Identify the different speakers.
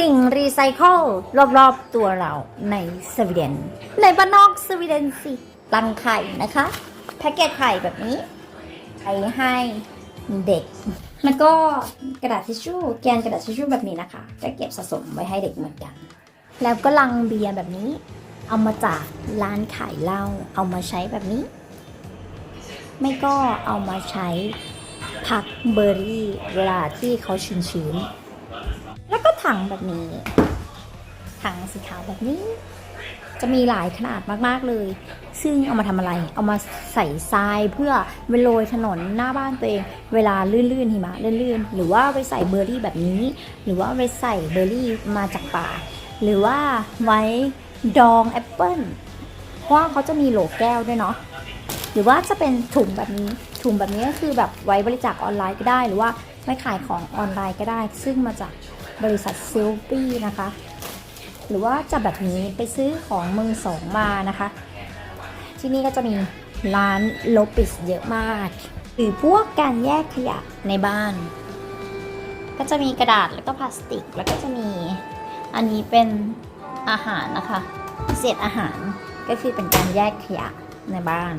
Speaker 1: สิ่งรีไซเคิลรอบๆตัวเราในสวีเดน ในบ้านนอกสวีเดนสิรังไข่นะคะแพ็กเกจไข่แบบนี้ไปให้เด็ก แล้วก็กระดาษทิชชู่แกนกระดาษทิชชู่แบบนี้นะคะจะเก็บสะสมไว้ให้เด็กเหมือนกัน แล้วก็ลังเบียร์แบบนี้ เอามาจากร้านขายเหล้าเอามาใช้แบบนี้ ไม่ก็เอามาใช้ผักเบอร์รี่เวลาที่เขาชื้นๆ แล้วก็ถังแบบนี้ ถังสีขาวแบบนี้ จะมีหลายขนาดมากๆเลย ซึ่งเอามาทำอะไร เอามาใส่ทรายเพื่อไปโรยถนนหน้าบ้านตัวเอง เวลาลื่นๆหิมะลื่นๆ หรือว่าไปใส่เบอร์รี่แบบนี้ หรือว่าไปใส่เบอร์รี่มาจากป่า หรือว่าไว้ดองแอปเปิ้ลเพราะว่าเขาจะมีโหลแก้วด้วยเนาะหรือว่าจะเป็นถุงแบบนี้ถุงแบบนี้ก็คือแบบไว้บริจาคออนไลน์ก็ได้ หรือว่าไว้ขายของออนไลน์ก็ได้ ซึ่งมาจาก บริษัทซิลปี้นะคะ หรือว่าจะแบบนี้ไปซื้อของมือสองมานะคะ ที่นี่ก็จะมีร้านโลปิสเยอะมาก หรือพวกการแยกขยะในบ้าน ก็จะมีกระดาษแล้วก็พลาสติก แล้วก็จะมีอันนี้เป็นอาหารนะคะเศษอาหารก็คือเป็นการแยกขยะในบ้าน